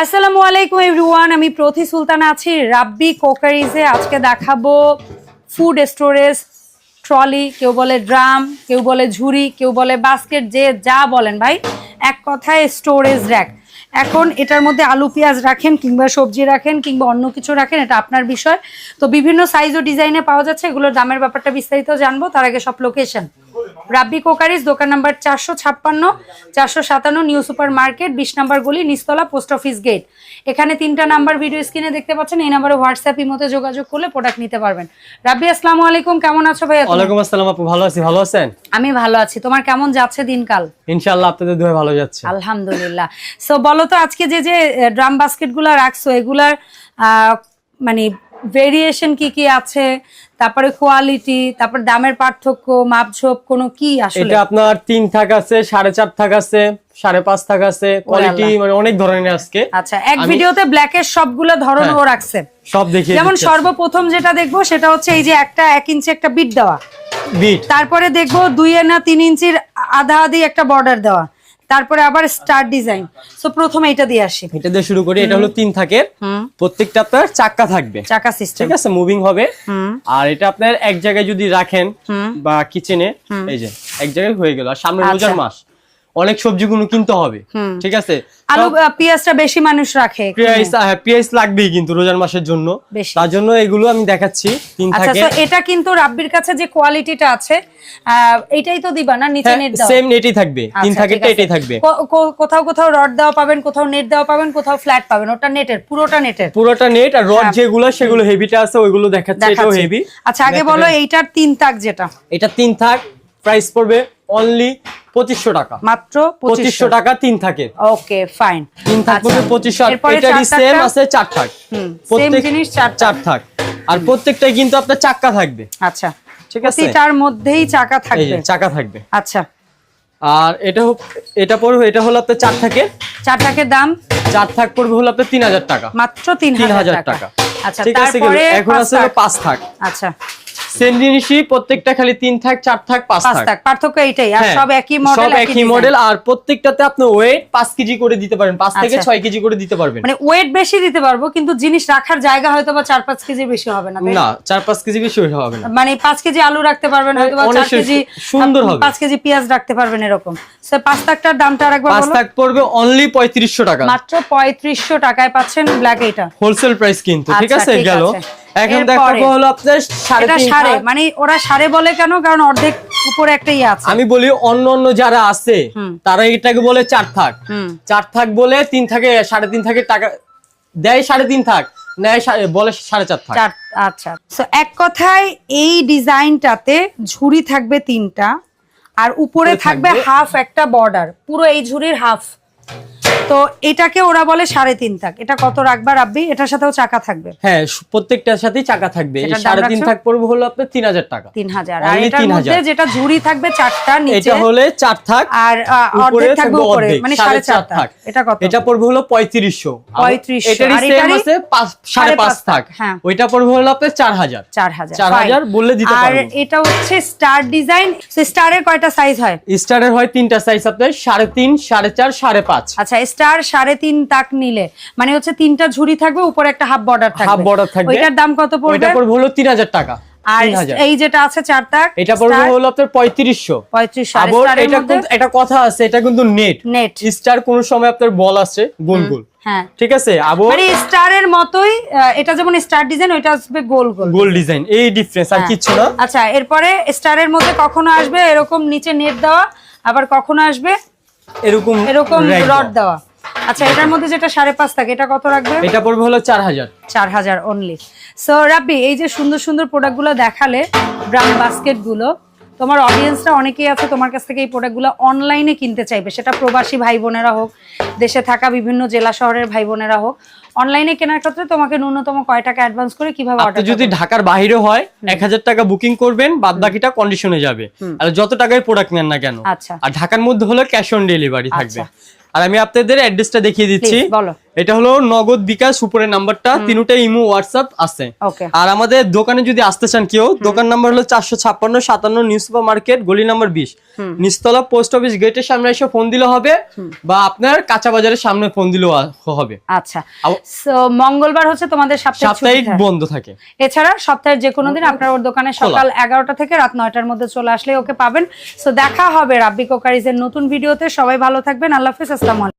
আসসালামু আলাইকুম এভরিওয়ান আমি প্রতি সুলতান আছি রাব্বি কোকারিজে। আজকে দেখাবো ফুড স্টোরেজ ট্রলি কেউ বলে ড্রাম কেউ বলে ঝুড়ি, কেউ বলে বাস্কেট যে যা বলেন ভাই, এক কথায় স্টোরেজ র্যাক এখন এটার মধ্যে আলু, পেঁয়াজ রাখেন কিংবা সবজি রাখেন কিংবা অন্য কিছু রাখেন, এটা আপনার বিষয়। তো বিভিন্ন সাইজ ও ডিজাইনে পাওয়া যাচ্ছে, এগুলোর দামের ব্যাপারটা বিস্তারিত জানব, তার আগে সব লোকেশন রাব্বি কোকারিজ দোকান নাম্বার চারশো ছাপ্পান্ন চারশো সাতান্ন নিউ সুপার মার্কেট বিশ নাম্বার গলি নিস্তলা পোস্ট অফিস গেট। এখানে তিনটা নাম্বার ভিডিও স্ক্রিনে দেখতে পাচ্ছেন এই নাম্বারে হোয়াটসঅ্যাপ ইমোতে যোগাযোগ করলে প্রোডাক্ট নিতে পারবেন। রাব্বি আসসালামু আলাইকুম কেমন আছো তুমি? ওয়ালাইকুম আসসালাম আপু ভালো আছি ভালো আছেন? আমি ভালো আছি তোমার কেমন যাচ্ছে দিনকাল? ইনশাআল্লাহ আপনাদের দুয়ে ভালো যাচ্ছে। আলহামদুলিল্লাহ। সো বলো তো আজকে যে যে ড্রাম বাস্কেটগুলা রাখছো এগুলার আহ, মানে ভেরিয়েশন কি কি আছে তারপরে কোয়ালিটি তারপর দামের পার্থক্য মাপঝোপ কোনো কি আসলে? এটা আপনার তিন থাক আছে সাড়ে চার থাক আছে সাড়ে পাঁচ থাক আছে কোয়ালিটি মানে অনেক ধরনের আজকে। আচ্ছা এক ভিডিওতে ব্ল্যাকের সবগুলো ধরন হ্যাঁ। ও রাখছে। সব দেখিয়ে যেমন সর্বপ্রথম যেটা দেখব সেটা হচ্ছে এই যে একটা এক ইঞ্চি একটা বিট দেওয়া। বিট তারপরে দেখব দুই না তিন ইঞ্চির আধা আধি একটা বর্ডার দেওয়া। তারপরে আবার স্টার ডিজাইন সো প্রথমে এটা দিয়ে আসি। এটা দিয়ে শুরু করি এটা হলো তিন থাকের প্রত্যেকটা আপনার চাক্কা থাকবে। চাকা সিস্টেম ঠিক আছে মুভিং হবে। আর এটা আপনার এক জায়গায় যদি রাখেন বা কিচেনে এই যে এক জায়গায় হয়ে গেল। আর সামনে আচ্ছা। রোজার মাস। অনেক সবজিগুলো কিনতে হবে। ঠিক আছে? আলু পেঁয়াজটা বেশি মানুষ রাখে পেঁয়াজ হ্যাঁ, পেঁয়াজ লাগবেই কিন্তু রোজার মাসের জন্য। তার জন্য এগুলো আমি দেখাচ্ছি তিন আচ্ছা থাকে। এটা কিন্তু রাব্বির কাছে যে কোয়ালিটিটা আছে এটাই তো দিবা না? নিচে নেট দাও। সেম নেটই থাকবে। তিন আচ্ছা, আছে। এটাই থাকবে। কোথাও কোথাও রড দেওয়া পাবেন কোথাও নেট দেওয়া পাবেন কোথাও ফ্ল্যাট পাবেন। ওটা নেটের পুরোটা নেটের পুরোটা নেট আর রড হ্যাঁ। যেগুলো সেগুলো হেভিটা আছে ওইগুলো দেখাচ্ছে এটাও হেভি আচ্ছা আগে বলো এইটার তিন তাক যেটা। এটা তিন থাক প্রাইস পড়বে অনলি পঁচিশশো টাকা। মাত্র পঁচিশশো টাকা তিন থাকে ওকে ফাইন তিন থাক পড়বে পঁচিশশো এটারই সেম আছে চার থাক। প্রত্যেক জিনিস চার চার থাক। আর প্রত্যেকটাই কিন্তু আপনার চাক্কা থাকবে। আচ্ছা। ঠিক আছে? প্রতিটার মধ্যেই চাকা থাকবে। চাকা থাকবে। আচ্ছা। আর এটা হোক এটা পড়বে এটা হলো আপনার চার থাকে চার টাকের দাম? চার থাক পড়বে হলো আপনার তিন হাজার টাকা। মাত্র তিন হাজার টাকা। আচ্ছা ঠিক আছে এখন আছে পাঁচ থাক। আচ্ছা। জিনিসই প্রত্যেকটা খালি তিন থাক চার থাক পাঁচ পাঁচ থাক। থাক পার্থক্য এইটাই আর হ্যাঁ, সব একই মডেল সব একই মডেল আর প্রত্যেকটাতে আপনি ওয়েট পাঁচ কেজি করে দিতে পারেন পাঁচ থেকে আচ্ছা। ছয় কেজি করে দিতে পারবেন। মানে ওয়েট বেশি দিতে পারব কিন্তু জিনিস রাখার জায়গা হয়তো বা চার পাঁচ কেজি বেশি হবে না না চার পাঁচ কেজি বেশি হবে না। মানে পাঁচ কেজি আলু রাখতে পারবেন হয়তো বা অনেক চার কেজি সুন্দর হবে। পাঁচ কেজি পেঁয়াজ রাখতে পারবেন এরকম। সো পাঁচ টাকটার দামটা আরেকবার পাঁচ বলো থাক পড়বে অনলি পঁয়ত্রিশশো টাকা। মাত্র পঁয়ত্রিশশো টাকায় পাচ্ছেন ব্ল্যাক এটা হোলসেল প্রাইস কিন্তু ঠিক আচ্ছা, আছে? গেল। এখন দেখাবো হলো আপনার সাড়ে মানে ওরা সাড়ে বলে কেন? কারণ অর্ধেক উপরে একটা ইয়ে আছে। আমি বলি অন্য অন্য যারা আছে তারা এটাকে বলে চার থাক। চার থাক বলে তিন থাকে সাড়ে তিন থাকে টাকা দেয় সাড়ে তিন থাক নেয় বলে সাড়ে চার থাক। আচ্ছা। তো এক কথায় এই ডিজাইনটাতে ঝুড়ি থাকবে তিনটা আর উপরে থাকবে- হাফ একটা বর্ডার পুরো এই ঝুড়ির হাফ। তো এটাকে ওরা বলে সাড়ে তিন থাক। এটা কত রাখবা রাব্বি? এটার সাথেও চাকা থাকবে। হ্যার প্রত্যেকটার সাথেই চাকা থাকবে। সাড়ে তিন থাক পড়বে হলো আপনার তিন হাজার টাকা। তিন হাজার। আর এটার মধ্যে যেটা ঝুড়ি থাকবে চারটা নিচে এটা হলে চার থাক আর অর্ধেক থাকবে উপরে মানে সাড়ে চার থাক। এটা কত? এটা পড়বে হলো পঁয়ত্রিশশো। 3500, এটারই সেম আছে সাড়ে পাঁচ থাক, হ্যাঁ। ওইটা পড়বে হলো আপনার চার হাজার। চার হাজার চার হাজার বললে দিতে আর এটা হচ্ছে স্টার ডিজাইন। স্টারের কয়টা সাইজ হয়? স্টারের হয় তিনটা সাইজ আপনার সাড়ে তিন সাড়ে চার সাড়ে পাঁচ। আচ্ছা স্টার সাড়ে তিন তাক নিলে। মানে হচ্ছে তিনটা ঝুড়ি থাকবে উপরে একটা হাফ বর্ডার থাকবে। হাফ বর্ডার থাকবে। ওইটার দাম কত পড়বে? ওইটা পড়বে হলো তিন হাজার টাকা। আর এই যেটা আছে চার তাক এটা পড়বে হলো আপনার পঁয়ত্রিশশো। পঁয়ত্রিশ আর আবার স্টারের এটা মধ্যে? কিন্তু এটা কথা আছে এটা কিন্তু নেট নেট স্টার কোন সময় আপনার বল আছে গোল গোল। হ্যাঁ। ঠিক আছে? আবার মানে স্টারের মতোই এটা যেমন স্টার ডিজাইন ওইটা আসবে গোল গোল। গোল ডিজাইন এই ডিফারেন্স আর হ্যাঁ। কিচ্ছু না। আচ্ছা এরপরে স্টারের মধ্যে কখনো আসবে এরকম নিচে নেট দেওয়া আবার কখনো আসবে এরকম এরকম রড দেওয়া। আচ্ছা এটার মধ্যে যেটা সাড়ে পাঁচ থাকে এটা কত রাখবে? এটা পড়বে হলো চার হাজার। চার হাজার অনলি সো রাব্বি এই যে সুন্দর সুন্দর প্রোডাক্টগুলো দেখালে ব্রাউন বাস্কেটগুলো তোমার অডিয়েন্সরা অনেকেই আছে তোমার কাছ থেকে এই প্রোডাক্টগুলো অনলাইনে কিনতে চাইবে। সেটা প্রবাসী ভাই বোনেরা হোক দেশে থাকা বিভিন্ন জেলা শহরের ভাই বোনেরা হোক অনলাইনে কেনার ক্ষেত্রে তোমাকে ন্যূনতম কয় টাকা অ্যাডভান্স করে কীভাবে অর্ডার যদি ঢাকার বাইরে হয় এক হাজার টাকা বুকিং করবেন বাদ বাকিটা কন্ডিশনে যাবে। আর যত টাকায় প্রোডাক্ট নেন না কেন। আচ্ছা। আর ঢাকার মধ্যে হলে ক্যাশ অন ডেলিভারি থাকবে। আচ্ছা। আর আমি আপনাদের অ্যাড্রেসটা দেখিয়ে দিচ্ছি বলো। এটা হলো নগদ বিকাশ উপরের নাম্বারটা তিনটাই ইমো হোয়াটসঅ্যাপ আছে। আর আমাদের দোকানে যদি আসতে চান কেউ দোকান নাম্বার হলো চারশো ছাপ্পান্ন সাতান্ন নিউ সুপার মার্কেট গলি নাম্বার বিশ। নিস্তলা পোস্ট অফিস গেটের সামনে এসে ফোন দিলে হবে বা আপনার কাঁচা বাজারের সামনে ফোন দিলেও হবে। আচ্ছা। মঙ্গলবার হচ্ছে তোমাদের সাপ্তাহিক। বন্ধ থাকে। এছাড়া সপ্তাহের যে কোনো দিন আপনার ওর দোকানে সকাল এগারোটা থেকে রাত নয়টার মধ্যে চলে আসলে ওকে পাবেন। সো দেখা হবে রাব্বি কোকারিজের নতুন ভিডিওতে। সবাই ভালো থাকবেন। আল্লাহ হাফিজ। আসসালামু